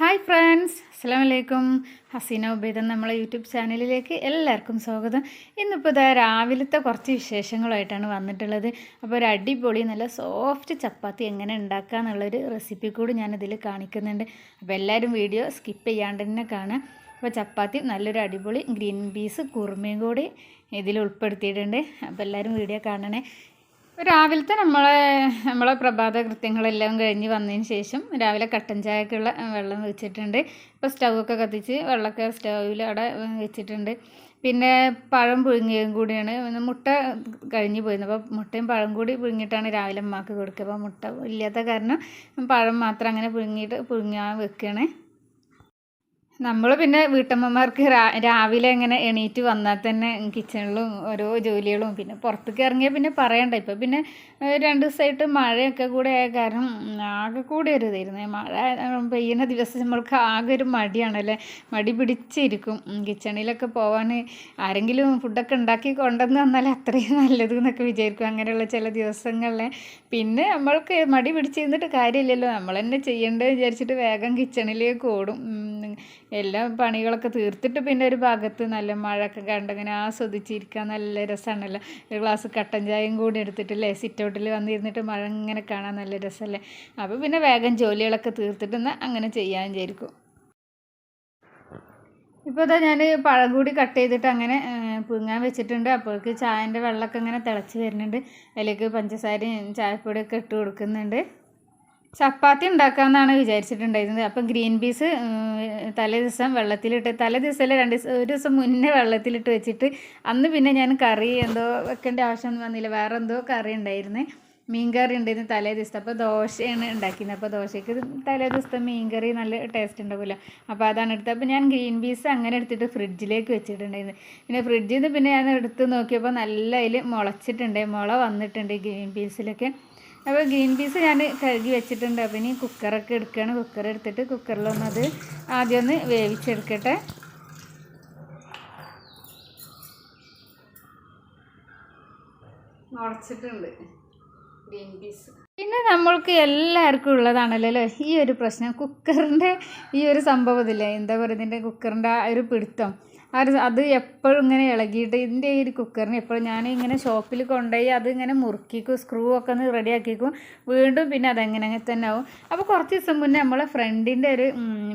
Hi friends അസ്സാം വലൈക്കും ഹസീന ഉബൈദൻ നമ്മളെ യൂട്യൂബ് ചാനലിലേക്ക് എല്ലാവർക്കും സ്വാഗതം. ഇന്നിപ്പോൾ ഇതാ രാവിലത്തെ കുറച്ച് വിശേഷങ്ങളായിട്ടാണ് വന്നിട്ടുള്ളത്. അപ്പോൾ ഒരു അടിപൊളി നല്ല സോഫ്റ്റ് ചപ്പാത്തി എങ്ങനെ ഉണ്ടാക്കുക എന്നുള്ളൊരു റെസിപ്പി കൂടി ഞാനിതിൽ കാണിക്കുന്നുണ്ട്. അപ്പോൾ എല്ലാവരും വീഡിയോ സ്കിപ്പ് ചെയ്യാണ്ട് തന്നെ കാണാം അപ്പോൾ ചപ്പാത്തി നല്ലൊരു അടിപൊളി ഗ്രീൻ പീസ് കുറുമയും കൂടി ഇതിൽ ഉൾപ്പെടുത്തിയിട്ടുണ്ട്. അപ്പോൾ എല്ലാവരും വീഡിയോ കാണണേ. രാവിലത്തെ നമ്മളെ നമ്മളെ പ്രഭാത കൃത്യങ്ങളെല്ലാം കഴിഞ്ഞ് വന്നതിന് ശേഷം രാവിലെ കട്ടൻ ചായക്കുള്ള വെള്ളം വെച്ചിട്ടുണ്ട്. ഇപ്പോൾ സ്റ്റൗവൊക്കെ കത്തിച്ച് വെള്ളമൊക്കെ സ്റ്റൗവിൽ അവിടെ വെച്ചിട്ടുണ്ട്. പിന്നെ പഴം പുഴുങ്ങിയതും കൂടിയാണ്. മുട്ട കഴിഞ്ഞ് പോയിരുന്നു. അപ്പോൾ മുട്ടയും പഴം കൂടി പുഴുങ്ങിയിട്ടാണ് രാവിലെ അമ്മയ്ക്ക് കൊടുക്കുക. അപ്പോൾ മുട്ട ഇല്ലാത്ത കാരണം പഴം മാത്രം അങ്ങനെ പുഴുങ്ങിയിട്ട് പുഴുങ്ങാൻ വെക്കുകയാണ്. നമ്മൾ പിന്നെ വീട്ടമ്മമാർക്ക് രാവിലെ ഇങ്ങനെ എണീറ്റ് വന്നാൽ തന്നെ കിച്ചണിലും ഓരോ ജോലികളും പിന്നെ പുറത്തേക്ക് ഇറങ്ങിയാൽ പിന്നെ പറയണ്ട. ഇപ്പം പിന്നെ രണ്ട് ദിവസമായിട്ട് മഴയൊക്കെ കൂടെ ആയ കാരണം ആകെ കൂടെ ഒരു ഇതായിരുന്നു. മഴ പെയ്യുന്ന ദിവസം നമ്മൾക്ക് ആകെ ഒരു മടിയാണല്ലേ? മടി പിടിച്ചിരിക്കും. കിച്ചണിലൊക്കെ പോകാൻ ആരെങ്കിലും ഫുഡൊക്കെ ഉണ്ടാക്കി കൊണ്ടുവന്ന് തന്നാൽ അത്രയും നല്ലത് എന്നൊക്കെ വിചാരിക്കും. അങ്ങനെയുള്ള ചില ദിവസങ്ങളിൽ പിന്നെ നമ്മൾക്ക് മടി പിടിച്ചിരുന്നിട്ട് കാര്യമില്ലല്ലോ. നമ്മൾ തന്നെ ചെയ്യേണ്ടത് വിചാരിച്ചിട്ട് വേഗം കിച്ചണിലേക്ക് ഓടും. എല്ലാ പണികളൊക്കെ തീർത്തിട്ട് പിന്നെ ഒരു ഭാഗത്ത് നല്ല മഴയൊക്കെ കണ്ടങ്ങനെ ആസ്വദിച്ചിരിക്കാൻ നല്ല രസമാണല്ലോ. ഒരു ഗ്ലാസ് കട്ടൻ ചായയും കൂടി എടുത്തിട്ടില്ലേ സിറ്റ് ഔട്ടിൽ വന്നിരുന്നിട്ട് മഴ ഇങ്ങനെ കാണാൻ നല്ല രസമല്ലേ? അപ്പോൾ പിന്നെ വേഗം ജോലികളൊക്കെ തീർത്തിട്ട് അങ്ങനെ ചെയ്യാൻ വിചാരിക്കും. ഇപ്പോൾ ഇതാ ഞാൻ പഴം കൂടി കട്ട് ചെയ്തിട്ട് അങ്ങനെ പുങ്ങാൻ വെച്ചിട്ടുണ്ട്. അപ്പോഴേക്ക് ചായന്റെ വെള്ളമൊക്കെ ഇങ്ങനെ തിളച്ച് വരുന്നുണ്ട്. അതിലേക്ക് പഞ്ചസാരയും ചായപ്പൊടിയൊക്കെ ഇട്ട് കൊടുക്കുന്നുണ്ട്. ചപ്പാത്തി ഉണ്ടാക്കാമെന്നാണ് വിചാരിച്ചിട്ടുണ്ടായിരുന്നത്. അപ്പം ഗ്രീൻ പീസ് തലേ ദിവസം വെള്ളത്തിലിട്ട് തലേ ദിവസമല്ല രണ്ട് ദിവസം ഒരു ദിവസം മുന്നേ വെള്ളത്തിലിട്ട് വെച്ചിട്ട് അന്ന് പിന്നെ ഞാൻ കറി എന്തോ വെക്കേണ്ട ആവശ്യമൊന്നും വന്നില്ല. വേറെ എന്തോ കറി ഉണ്ടായിരുന്നേ. മീൻ കറി ഉണ്ടായിരുന്നു തലേ ദിവസത്തെ. അപ്പോൾ ദോശയാണ് ഉണ്ടാക്കിയത് അപ്പോൾ ദോശയ്ക്ക് തലേ ദിവസത്തെ മീൻ കറി നല്ല ടേസ്റ്റ് ഉണ്ടാവില്ല. അപ്പോൾ അതാണ് എടുത്തത്. അപ്പോൾ ഞാൻ ഗ്രീൻ പീസ് അങ്ങനെ എടുത്തിട്ട് ഫ്രിഡ്ജിലേക്ക് വെച്ചിട്ടുണ്ടായിരുന്നു. പിന്നെ ഫ്രിഡ്ജിൽ നിന്ന് പിന്നെ ഞാൻ എടുത്ത് നോക്കിയപ്പോൾ നല്ല അതിൽ മുളച്ചിട്ടുണ്ട്. മുള വന്നിട്ടുണ്ട് ഗ്രീൻ പീസിലൊക്കെ. അപ്പോൾ ഗ്രീൻ പീസ് ഞാൻ കഴുകി വെച്ചിട്ടുണ്ട്. അപ്പം ഇനി കുക്കറൊക്കെ എടുക്കുകയാണ് കുക്കർ എടുത്തിട്ട് കുക്കറിലൊന്നത് ആദ്യം ഒന്ന് വേവിച്ചെടുക്കട്ടെ. മുളച്ചിട്ടുണ്ട്. ഗ്രീൻ പീസ് പിന്നെ നമ്മൾക്ക് എല്ലാവർക്കും ഉള്ളതാണല്ലോ ഈ ഒരു പ്രശ്നം. കുക്കറിന്റെ ഈ ഒരു സംഭവം ഇതില്ലേ? എന്താ പറയുക? ഇതിന്റെ കുക്കറിന്റെ ആ ഒരു പിടുത്തം. ആ അത് എപ്പോഴും ഇങ്ങനെ ഇളകിയിട്ട് ഇതിന്റെ ഈ ഒരു കുക്കറിന് എപ്പോഴും ഞാൻ ഇങ്ങനെ ഷോപ്പിൽ കൊണ്ടുപോയി അത് ഇങ്ങനെ മുറുക്കിക്കും സ്ക്രൂ ഒക്കെ ഒന്ന് റെഡിയാക്കിക്കും വീണ്ടും പിന്നെ അതെങ്ങനെ അങ്ങനെ തന്നെ ആവും. അപ്പോൾ കുറച്ച് ദിവസം മുന്നേ നമ്മളെ ഫ്രണ്ടിന്റെ ഒരു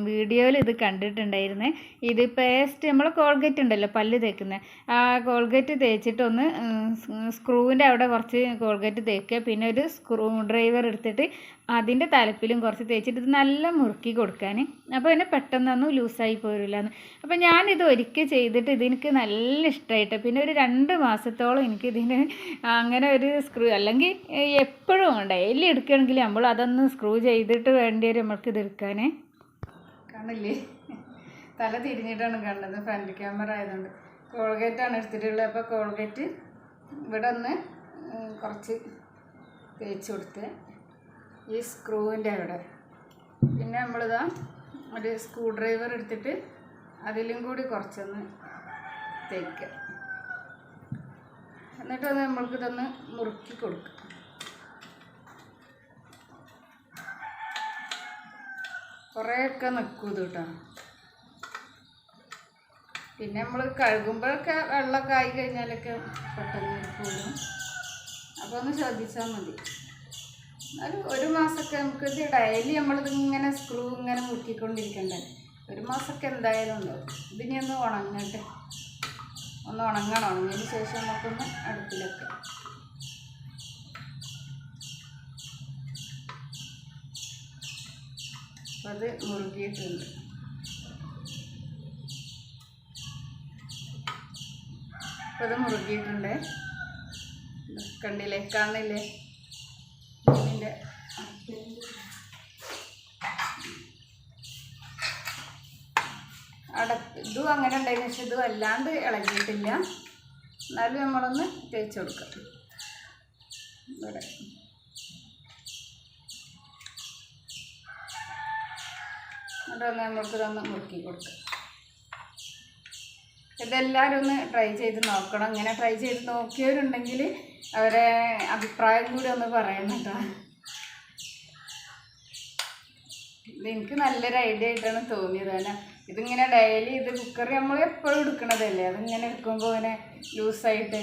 വീഡിയോയിൽ ഇത് കണ്ടിട്ടുണ്ടായിരുന്നേ. ഇത് പേസ്റ്റ് നമ്മൾ കോൾഗേറ്റ് ഉണ്ടല്ലോ പല്ല് തേക്കുന്നത് ആ കോൾഗേറ്റ് തേച്ചിട്ടൊന്ന് സ്ക്രൂവിന്റെ അവിടെ കുറച്ച് കോൾഗേറ്റ് തേക്കുക. പിന്നെ ഒരു സ്ക്രൂ ഡ്രൈവർ എടുത്തിട്ട് അതിന്റെ തലപ്പിലും കുറച്ച് തേച്ചിട്ട് ഇത് നല്ല മുറുക്കി കൊടുക്കാൻ. അപ്പോൾ പിന്നെ പെട്ടെന്നൊന്നും ലൂസായി പോരില്ല അപ്പോൾ ഞാനിത് ഒരിക്കൽ ചെയ്തിട്ട് ഇതെനിക്ക് നല്ല ഇഷ്ടമായിട്ട് പിന്നെ ഒരു രണ്ട് മാസത്തോളം എനിക്ക് ഇതിന് അങ്ങനെ ഒരു സ്ക്രൂ അല്ലെങ്കിൽ എപ്പോഴും ഡെയിലി എടുക്കുകയാണെങ്കിൽ നമ്മൾ അതൊന്ന് സ്ക്രൂ ചെയ്തിട്ട് വേണ്ടി വരും നമ്മൾക്ക് ഇത് എടുക്കാൻ. കാണില്ലേ തല തിരിഞ്ഞിട്ടാണ് കാണുന്നത് ഫ്രണ്ട് ക്യാമറ ആയതുകൊണ്ട്. കോൾഗേറ്റാണ് എടുത്തിട്ടുള്ളത്. അപ്പോൾ കോൾഗേറ്റ് ഇവിടെ ഒന്ന് കുറച്ച് തേച്ച് കൊടുത്ത് ഈ സ്ക്രൂവിന്റെ അവിടെ. പിന്നെ നമ്മളിതാ ഒരു സ്ക്രൂ ഡ്രൈവർ എടുത്തിട്ട് അതിലും കൂടി കുറച്ചൊന്ന് തേക്കുക എന്നിട്ട് അത് നമ്മൾക്കിതൊന്ന് മുറുക്കി കൊടുക്കുക കുറേയൊക്കെ നിൽക്കും ഇത് കേട്ടോ. പിന്നെ നമ്മൾ കഴുകുമ്പോഴൊക്കെ വെള്ളമൊക്കെ ആയി കഴിഞ്ഞാലൊക്കെ പെട്ടെന്ന് കൂടും. അപ്പോൾ ഒന്ന് ശ്രദ്ധിച്ചാൽ മതി. എന്നാലും ഒരു മാസമൊക്കെ നമുക്ക് ഡെയിലി നമ്മളിത് ഇങ്ങനെ സ്ക്രൂ ഇങ്ങനെ മുക്കിക്കൊണ്ടിരിക്കണ്ടേ ഒരു മാസമൊക്കെ എന്തായാലും ഉണ്ടാവും ഇതിനി ഒന്ന് ഉണങ്ങട്ടെ. ഒന്ന് ഉണങ്ങണം. ഉണങ്ങിയതിന് ശേഷം നമുക്കൊന്ന് അടുപ്പിലൊക്കെ. അത് മുറുകിയിട്ടുണ്ട്. അപ്പം അത് മുറുകിയിട്ടുണ്ട്. കണ്ടില്ലേ? കാണില്ലേ ഇതിന്റെ അട ഇതും അങ്ങനെ ഉണ്ടായിരുന്നു പക്ഷെ ഇതും അല്ലാണ്ട് ഇളകിയിട്ടില്ല. എന്നാലും നമ്മളൊന്ന് തേച്ച് കൊടുക്കാം. ഇവിടെ. എന്നിട്ട് ഒന്ന് നമ്മൾക്ക് ഇതൊന്ന് മുറുക്കി കൊടുക്കാം. ഇതെല്ലാവരും ഒന്ന് ട്രൈ ചെയ്ത് നോക്കണം. ഇങ്ങനെ ട്രൈ ചെയ്ത് നോക്കിയവരുണ്ടെങ്കിൽ അവരെ അഭിപ്രായം കൂടി ഒന്ന് പറയണം കേട്ടോ. ഇത് എനിക്ക് നല്ലൊരു ഐഡിയ ആയിട്ടാണ് തോന്നിയത്. കാരണം ഇതിങ്ങനെ ഡെയിലി ഇത് കുക്കർ നമ്മൾ എപ്പോഴും എടുക്കണതല്ലേ? അതിങ്ങനെ എടുക്കുമ്പോൾ ഇങ്ങനെ ലൂസായിട്ട്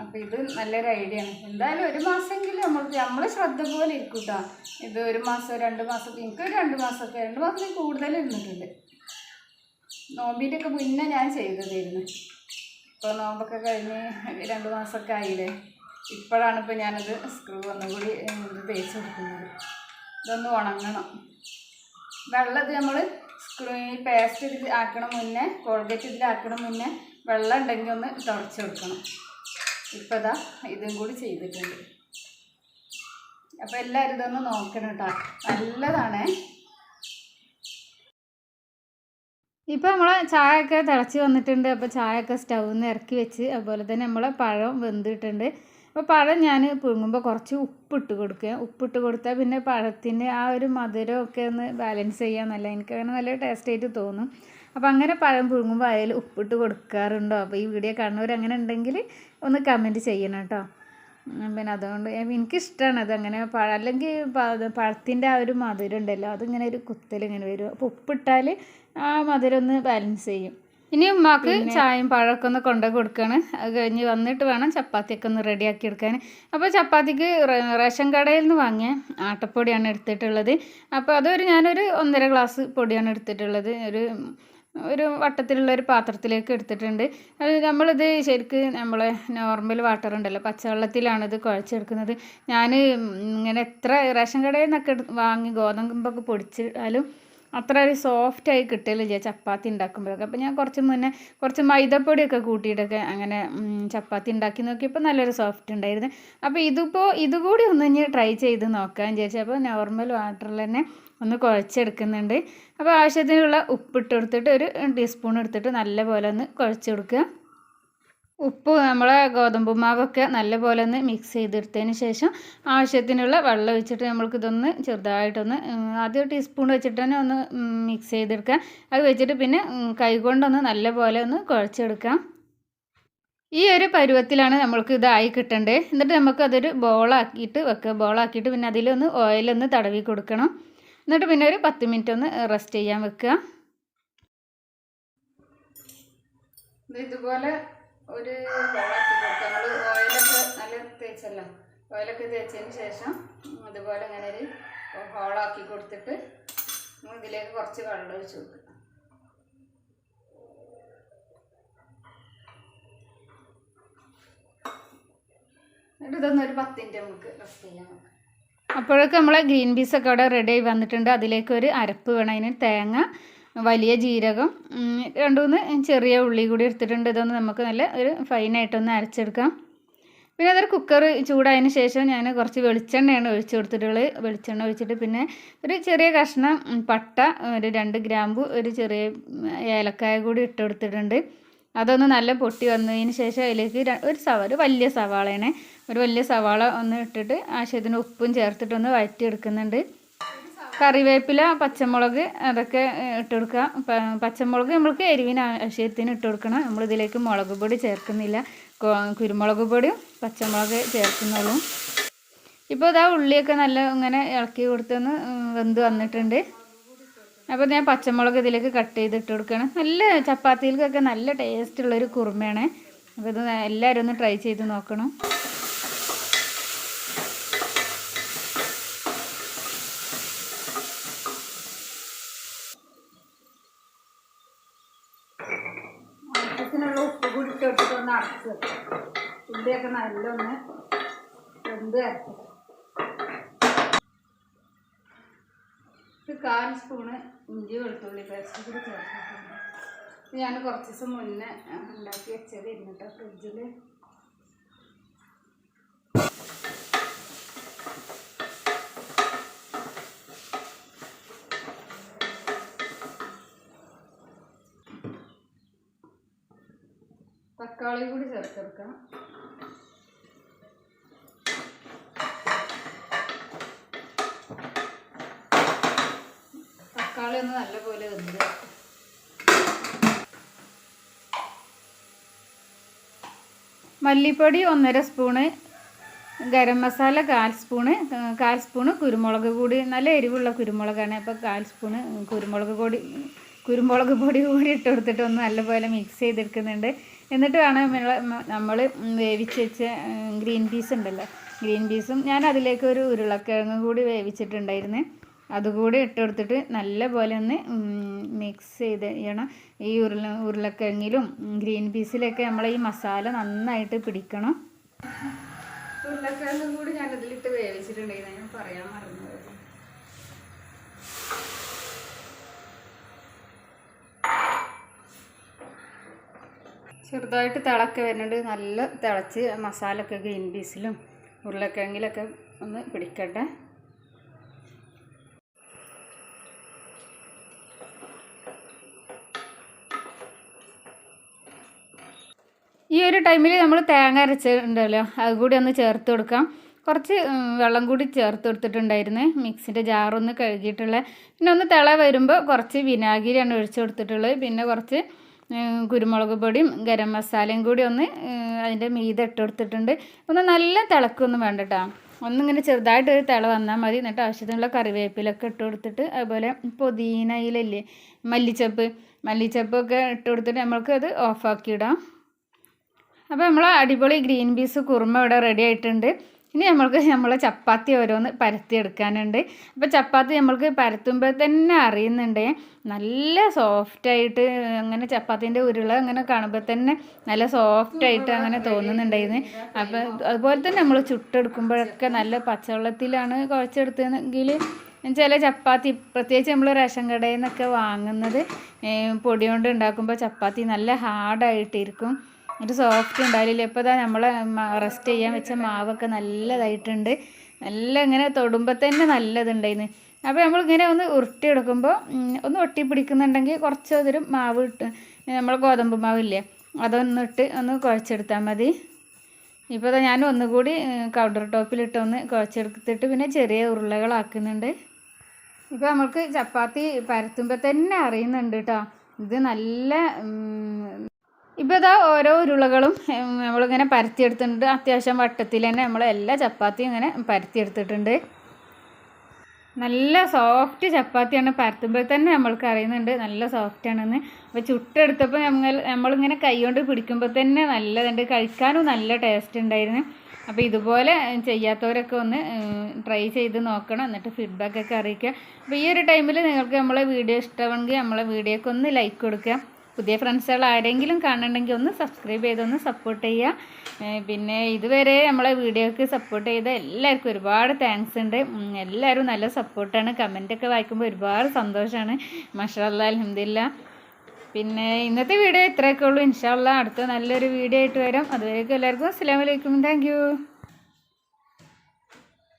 അപ്പം ഇത് നല്ലൊരു ഐഡിയ ആണ്. എന്തായാലും ഒരു മാസമെങ്കിലും നമ്മൾ നമ്മൾ ശ്രദ്ധ പോലെ ഇരിക്കും കേട്ടോ ഇത് ഒരു മാസം രണ്ട് മാസം എനിക്ക് രണ്ട് മാസമൊക്കെ രണ്ട് മാസം കൂടുതൽ ഇരുന്നിട്ടുണ്ട്. നോമ്പിന്റെ ഒക്കെ മുന്നേ ഞാൻ ചെയ്തതായിരുന്നു. ഇപ്പോൾ നോമ്പൊക്കെ കഴിഞ്ഞ് രണ്ട് മാസമൊക്കെ ആയില്ലേ? ഇപ്പോഴാണ് ഇപ്പോൾ ഞാനത് സ്ക്രൂ ഒന്നും കൂടി ഇത് തേച്ച് കൊടുക്കുന്നത്. ഇതൊന്ന് ഉണങ്ങണം. വെള്ളം ഇത് നമ്മൾ ഈ പേസ്റ്റ് ഇതിൽ ആക്കണ മുന്നേ കോൾഗേറ്റ് ഇതിൽ ആക്കണ മുന്നേ വെള്ളം ഉണ്ടെങ്കിൽ ഒന്ന് തുടച്ച് കൊടുക്കണം. ഇപ്പോൾ ഇതാ ഇതും കൂടി ചെയ്തിട്ടുണ്ട്. അപ്പോൾ എല്ലാവരും ഇതൊന്ന് നോക്കണം കേട്ടോ നല്ലതാണേ. ഇപ്പോൾ നമ്മളെ ചായയൊക്കെ തിളച്ച് വന്നിട്ടുണ്ട്. അപ്പോൾ ചായയൊക്കെ സ്റ്റൗവിൽ നിന്ന് ഇറക്കി വെച്ച് അതുപോലെ തന്നെ നമ്മളെ പഴം വെന്തിട്ടുണ്ട്. അപ്പോൾ പഴം ഞാൻ പുഴുങ്ങുമ്പോൾ കുറച്ച് ഉപ്പിട്ട് കൊടുക്കുക. ഉപ്പിട്ട് കൊടുത്താൽ പിന്നെ പഴത്തിന്റെ ആ ഒരു മധുരമൊക്കെ ഒന്ന് ബാലൻസ് ചെയ്യാൻ നല്ല എനിക്ക് അങ്ങനെ നല്ല ടേസ്റ്റായിട്ട് തോന്നും. അപ്പോൾ അങ്ങനെ പഴം പുഴുങ്ങുമ്പോൾ അതിൽ ഉപ്പിട്ട് കൊടുക്കാറുണ്ടോ? അപ്പോൾ ഈ വീഡിയോ കാണുന്നവർ അങ്ങനെ ഉണ്ടെങ്കിൽ ഒന്ന് കമന്റ് ചെയ്യണം കേട്ടോ. പിന്നെ അതുകൊണ്ട് എനിക്കിഷ്ടമാണ് അത് അങ്ങനെ പഴ അല്ലെങ്കിൽ പഴത്തിന്റെ ആ ഒരു മധുരം ഉണ്ടല്ലോ അതിങ്ങനെ ഒരു കുത്തൽ ഇങ്ങനെ വരും. അപ്പോൾ ഉപ്പിട്ടാൽ ആ മധുരം ഒന്ന് ബാലൻസ് ചെയ്യും. ഇനി ഉമ്മാക്ക് ചായയും പഴമൊക്കെ ഒന്ന് കൊണ്ടു കൊടുക്കുകയാണ് അത് കഴിഞ്ഞ് വന്നിട്ട് വേണം ചപ്പാത്തിയൊക്കെ ഒന്ന് റെഡിയാക്കി എടുക്കാൻ അപ്പോൾ ചപ്പാത്തിക്ക് റേഷൻ കടയിൽ നിന്ന് വാങ്ങിയ ആട്ടപ്പൊടിയാണ് എടുത്തിട്ടുള്ളത്. അപ്പോൾ അതൊരു ഞാനൊരു ഒന്നര ഗ്ലാസ് പൊടിയാണ് എടുത്തിട്ടുള്ളത്. ഒരു ഒരു വട്ടത്തിലുള്ള ഒരു പാത്രത്തിലേക്ക് എടുത്തിട്ടുണ്ട്. അത് നമ്മളിത് ശരിക്ക് നമ്മളെ നോർമൽ വാട്ടർ ഉണ്ടല്ലോ പച്ചവെള്ളത്തിലാണ് ഇത് കുഴച്ചെടുക്കുന്നത്. ഞാൻ ഇങ്ങനെ എത്ര റേഷൻ കടയിൽ നിന്നൊക്കെ വാങ്ങി ഗോതമ്പൊക്കെ പൊടിച്ചാലും അത്ര ഒരു സോഫ്റ്റായി കിട്ടലില്ല ചപ്പാത്തി ഉണ്ടാക്കുമ്പോഴൊക്കെ അപ്പോൾ ഞാൻ കുറച്ച് മുന്നേ കുറച്ച് മൈദപ്പൊടിയൊക്കെ കൂട്ടിയിട്ടൊക്കെ അങ്ങനെ ചപ്പാത്തി ഉണ്ടാക്കി നോക്കിയപ്പോൾ നല്ലൊരു സോഫ്റ്റ് ഉണ്ടായിരുന്നു അപ്പോൾ ഇതിപ്പോൾ ഇതുകൂടി ഒന്ന് ഇനി ട്രൈ ചെയ്ത് നോക്കാൻ വിചാരിച്ചു. അപ്പോൾ നോർമൽ വാട്ടറിൽ തന്നെ ഒന്ന് കുഴച്ചെടുക്കുന്നുണ്ട്. അപ്പോൾ ആവശ്യത്തിനുള്ള ഉപ്പിട്ട് കൊടുത്തിട്ട് ഒരു ടീസ്പൂൺ എടുത്തിട്ട് നല്ലപോലെ ഒന്ന് കുഴച്ചെടുക്കുക ഉപ്പ് നമ്മളെ ഗോതമ്പ് മാവൊക്കെ നല്ലപോലെ ഒന്ന് മിക്സ് ചെയ്തെടുത്തതിന് ശേഷം ആവശ്യത്തിനുള്ള വെള്ളം വെച്ചിട്ട് നമ്മൾക്ക് ഇതൊന്ന് ചെറുതായിട്ടൊന്ന് ആദ്യം ടീസ്പൂൺ വെച്ചിട്ട് തന്നെ ഒന്ന് മിക്സ് ചെയ്തെടുക്കാം അത് വെച്ചിട്ട് പിന്നെ കൈകൊണ്ടൊന്ന് നല്ലപോലെ ഒന്ന് കുഴച്ചെടുക്കാം. ഈ ഒരു പരുവത്തിലാണ് നമ്മൾക്ക് ഇതായി കിട്ടേണ്ടത് എന്നിട്ട് നമുക്ക് അതൊരു ബോളാക്കിയിട്ട് വെക്കുക. ബോളാക്കിയിട്ട് പിന്നെ അതിലൊന്ന് ഓയിലൊന്ന് തടവി കൊടുക്കണം. എന്നിട്ട് പിന്നെ ഒരു പത്ത് മിനിറ്റ് ഒന്ന് റെസ്റ്റ് ചെയ്യാൻ വെക്കുക. ഇതുപോലെ ഒരു ബോളാക്കി കൊടുക്കുക നമ്മൾ ഓയിലൊക്കെ നല്ല തേച്ചല്ലോ. ഓയിലൊക്കെ തേച്ചതിന് ശേഷം അതുപോലെ ഇങ്ങനെ ഒരു ഹോളാക്കി കൊടുത്തിട്ട് ഇതിലേക്ക് കുറച്ച് വെള്ളം ഒഴിച്ച് കൊടുക്കുക. എന്നിട്ട് ഒരു പത്ത് മിനിറ്റ് നമുക്ക് റെസ്റ്റ് വെക്കാം അപ്പോഴൊക്കെ നമ്മളെ ഗ്രീൻ പീസൊക്കെ അവിടെ റെഡി ആയി വന്നിട്ടുണ്ട്. അതിലേക്ക് ഒരു അരപ്പ് വേണം. അതിന് തേങ്ങ വലിയ ജീരകം രണ്ട് മൂന്ന് ചെറിയ ഉള്ളി കൂടി എടുത്തിട്ടുണ്ട്. ഇതൊന്ന് നമുക്ക് നല്ല ഒരു ഫൈനായിട്ടൊന്ന് അരച്ചെടുക്കാം. പിന്നെ അതൊരു കുക്കർ ചൂടായതിന് ശേഷം ഞാൻ കുറച്ച് വെളിച്ചെണ്ണയാണ് ഒഴിച്ചു കൊടുത്തിട്ടുള്ളത്. വെളിച്ചെണ്ണ ഒഴിച്ചിട്ട് പിന്നെ ഒരു ചെറിയ കഷ്ണം പട്ട ഒരു രണ്ട് ഗ്രാമ്പു ഒരു ചെറിയ ഏലക്കായ കൂടി ഇട്ട് കൊടുത്തിട്ടുണ്ട്. അതൊന്ന് നല്ല പൊട്ടി വന്നതിന് ശേഷം അതിലേക്ക് ഒരു സവ ഒരു വലിയ സവാളയാണ്. ഒരു വലിയ സവാള ഒന്ന് ഇട്ടിട്ട് ആവശ്യത്തിന് ഉപ്പും ചേർത്തിട്ടൊന്ന് വഴറ്റി എടുക്കുന്നുണ്ട് കറിവേപ്പില പച്ചമുളക് അതൊക്കെ ഇട്ട് കൊടുക്കുക പച്ചമുളക് നമ്മൾക്ക് എരിവിന് ആവശ്യത്തിന് ഇട്ട് കൊടുക്കണം നമ്മളിതിലേക്ക് മുളക് പൊടി ചേർക്കുന്നില്ല. കുരുമുളക് പൊടിയും പച്ചമുളക് ചേർക്കുന്നുള്ളൂ. ഇപ്പോൾ ഇതാ ഉള്ളിയൊക്കെ നല്ല ഇങ്ങനെ ഇളക്കി കൊടുത്തൊന്ന് വെന്ത് വന്നിട്ടുണ്ട്. അപ്പോൾ ഞാൻ പച്ചമുളക് ഇതിലേക്ക് കട്ട് ചെയ്ത് ഇട്ട് കൊടുക്കുകയാണ്. നല്ല ചപ്പാത്തിയിലേക്കൊക്കെ നല്ല ടേസ്റ്റ് ടേസ്റ്റുള്ളൊരു കുറുമയാണ്. അപ്പോൾ ഇത് എല്ലാവരും ഒന്ന് ട്രൈ ചെയ്ത് നോക്കണം ആവശ്യത്തിനുള്ള ഉപ്പ് കൂടി ഇട്ട് കൊടുത്തിട്ട് ഒന്ന് അടച്ച്. വെക്കാം ഉള്ളിയൊക്കെ നല്ലൊന്ന് വെന്ത് വരട്ടെ. ഒരു കാൽ സ്പൂണ് ഇഞ്ചി വെളുത്തുള്ളി പേസ്റ്റ് കൂടി ചേർത്തിട്ടുണ്ട്. ഞാൻ കുറച്ച് ദിവസം മുന്നേ ഉണ്ടാക്കി വെച്ചത് ഇരുന്നിട്ട് ഫ്രിഡ്ജിൽ തക്കാളി കൂടി ചേർത്തെടുക്കാം തക്കാളി ഒന്ന് നല്ലപോലെ വെന്ത് മല്ലിപ്പൊടി ഒന്നര സ്പൂണ് ഗരം മസാല കാൽ സ്പൂണ് കാൽ സ്പൂണ് കുരുമുളക് കൂടി നല്ല എരിവുള്ള കുരുമുളകാണ്. അപ്പോൾ കാൽ സ്പൂണ് കുരുമുളക് പൊടി കുരുമുളക് പൊടി കൂടി ഇട്ട് കൊടുത്തിട്ട് ഒന്ന് നല്ലപോലെ മിക്സ് ചെയ്തെടുക്കുന്നുണ്ട്. എന്നിട്ട് വേണം നമ്മൾ വേവിച്ച് വെച്ച ഗ്രീൻ പീസ് ഉണ്ടല്ലോ. ഗ്രീൻ പീസും ഞാൻ അതിലേക്ക് ഒരു ഉരുളക്കിഴങ്ങ് കൂടി വേവിച്ചിട്ടുണ്ടായിരുന്നു. അതുകൂടി ഇട്ട് കൊടുത്തിട്ട് നല്ലപോലെ ഒന്ന് മിക്സ് ചെയ്ത് ചെയ്യണം. ഈ ഉരുള ഉരുളക്കിഴങ്ങിലും ഗ്രീൻ പീസിലൊക്കെ നമ്മൾ ഈ മസാല നന്നായിട്ട് പിടിക്കണം. ഉരുളക്കിഴങ്ങ് കൂടി ഞാൻ ഇതിലിട്ട് വേവിച്ചിട്ടുണ്ടായിരുന്നു. ഞാൻ പറയാൻ മറന്നു. ചെറുതായിട്ട് തിളക്ക വരുന്നുണ്ട്. നല്ല തിളച്ച് മസാല ഒക്കെ ഗ്രീൻ പീസിലും ഉരുളക്കിഴങ്ങിലൊക്കെ ഒന്ന് പിടിക്കട്ടെ. ഈ ഒരു ടൈമിൽ നമ്മൾ തേങ്ങ അരച്ചിട്ടുണ്ടല്ലോ അത് കൂടി ഒന്ന് ചേർത്ത് കൊടുക്കാം. കുറച്ച് വെള്ളം കൂടി ചേർത്ത് കൊടുത്തിട്ടുണ്ടായിരുന്നു മിക്സിന്റെ ജാറൊന്ന് കഴുകിയിട്ടുള്ള. പിന്നെ ഒന്ന് തിള വരുമ്പോൾ കുറച്ച് വിനാഗിരിയാണ് ഒഴിച്ചു കൊടുത്തിട്ടുള്ളത്. പിന്നെ കുറച്ച് കുരുമുളക് പൊടിയും ഗരം മസാലയും കൂടി ഒന്ന് അതിന്റെ മീതെ ഇട്ട് കൊടുത്തിട്ടുണ്ട്. ഒന്ന് നല്ല തിളക്കൊന്നും വേണ്ട കേട്ടോ ഒന്നിങ്ങനെ ചെറുതായിട്ട് ഒരു തിള വന്നാൽ മതി. എന്നിട്ട് ആവശ്യത്തിനുള്ള കറിവേപ്പിലൊക്കെ ഇട്ട് കൊടുത്തിട്ട് അതുപോലെ പുതിന ഇലയില്ലേ മല്ലിച്ചപ്പ്. മല്ലിച്ചപ്പൊക്കെ ഇട്ട് കൊടുത്തിട്ട് നമ്മൾക്ക് അത് ഓഫാക്കി ഇടാം അപ്പോൾ നമ്മൾ അടിപൊളി ഗ്രീൻ പീസ് കുറുമ ഇവിടെ റെഡി ആയിട്ടുണ്ട്. ഇനി നമ്മൾക്ക് നമ്മളെ ചപ്പാത്തി ഓരോന്ന് പരത്തി എടുക്കാനുണ്ട് അപ്പോൾ ചപ്പാത്തി നമ്മൾക്ക് പരത്തുമ്പോൾ തന്നെ അറിയുന്നുണ്ട്. നല്ല സോഫ്റ്റായിട്ട് അങ്ങനെ ചപ്പാത്തിന്റെ ഉരുള അങ്ങനെ കാണുമ്പോൾ തന്നെ നല്ല സോഫ്റ്റായിട്ട് അങ്ങനെ തോന്നുന്നുണ്ടായിരുന്നു അപ്പോൾ അതുപോലെ തന്നെ നമ്മൾ ചുട്ടെടുക്കുമ്പോഴൊക്കെ നല്ല പച്ചവെള്ളത്തിലാണ് കുഴച്ചെടുത്തതെങ്കിൽ ചില ചപ്പാത്തി പ്രത്യേകിച്ച് നമ്മൾ റേഷൻ കടയിൽ നിന്നൊക്കെ വാങ്ങുന്നത് പൊടി കൊണ്ട് ഉണ്ടാക്കുമ്പോൾ ചപ്പാത്തി നല്ല ഹാർഡായിട്ടിരിക്കും ഒരു സോഫ്റ്റ് ഉണ്ടായില്ലേ? ഇപ്പോൾ ഇതാ നമ്മൾ റെസ്റ്റ് ചെയ്യാൻ വെച്ച മാവൊക്കെ നല്ലതായിട്ടുണ്ട്. നല്ല ഇങ്ങനെ തൊടുമ്പോൾ തന്നെ നല്ലതുണ്ടായിരുന്നു അപ്പോൾ നമ്മളിങ്ങനെ ഒന്ന് ഉരുട്ടി എടുക്കുമ്പോൾ ഒന്ന് ഒട്ടിപ്പിടിക്കുന്നുണ്ടെങ്കിൽ കുറച്ച് ഒരു മാവ് ഇട്ട് നമ്മൾ ഗോതമ്പ് മാവില്ലേ അതൊന്ന് ഇട്ട് ഒന്ന് കുഴച്ചെടുത്താൽ മതി. ഇപ്പോൾ ഞാൻ ഒന്നുകൂടി കൗണ്ടർ ടോപ്പിലിട്ട് ഒന്ന് കുഴച്ചെടുത്തിട്ട് പിന്നെ ചെറിയ ഉരുളകളാക്കുന്നുണ്ട്. ഇപ്പോൾ നമുക്ക് ചപ്പാത്തി പരത്തുമ്പോൾ തന്നെ അറിയുന്നുണ്ട് കേട്ടോ ഇത് നല്ല ഇപ്പോൾ ഇതാ ഓരോ ഉരുളകളും നമ്മളിങ്ങനെ പരത്തിയെടുത്തിട്ടുണ്ട്. അത്യാവശ്യം വട്ടത്തിൽ തന്നെ നമ്മൾ എല്ലാ ചപ്പാത്തിയും ഇങ്ങനെ പരത്തിയെടുത്തിട്ടുണ്ട്. നല്ല സോഫ്റ്റ് ചപ്പാത്തിയാണ് പരത്തുമ്പോൾ തന്നെ നമ്മൾക്ക് അറിയുന്നുണ്ട് നല്ല സോഫ്റ്റ് ആണെന്ന്. അപ്പോൾ ചുട്ടെടുത്തപ്പോൾ നമ്മൾ നമ്മളിങ്ങനെ കൈ കൊണ്ട് പിടിക്കുമ്പോൾ തന്നെ നല്ലതുണ്ട്. കഴിക്കാനും നല്ല ടേസ്റ്റ് ഉണ്ടായിരുന്നു. അപ്പോൾ ഇതുപോലെ ചെയ്യാത്തവരൊക്കെ ഒന്ന് ട്രൈ ചെയ്ത് നോക്കണം. എന്നിട്ട് ഫീഡ്ബാക്ക് ഒക്കെ അറിയിക്കുക. അപ്പോൾ ഈ ഒരു ടൈമിൽ നിങ്ങൾക്ക് നമ്മളെ വീഡിയോ ഇഷ്ടമാണെങ്കിൽ നമ്മളെ വീഡിയോക്ക് ഒന്ന് ലൈക്ക് കൊടുക്കുക. പുതിയ ഫ്രണ്ട്സുകൾ ആരെങ്കിലും കാണുന്നുണ്ടെങ്കിൽ ഒന്ന് സബ്സ്ക്രൈബ് ചെയ്തൊന്ന് സപ്പോർട്ട് ചെയ്യുക. പിന്നെ ഇതുവരെ നമ്മളെ വീഡിയോക്ക് സപ്പോർട്ട് ചെയ്ത എല്ലാവർക്കും ഒരുപാട് താങ്ക്സ് ഉണ്ട്. എല്ലാവരും നല്ല സപ്പോർട്ടാണ് കമന്റൊക്കെ വായിക്കുമ്പോൾ ഒരുപാട് സന്തോഷമാണ് മഷാല്ല അലഹമില്ല പിന്നെ ഇന്നത്തെ വീഡിയോ ഇത്രയൊക്കെ ഉള്ളൂ. ഇൻഷാല്ല അടുത്ത നല്ലൊരു വീഡിയോ ആയിട്ട് വരാം. അതുവരേക്കും എല്ലാവർക്കും അസ്സാം വലൈക്കും താങ്ക്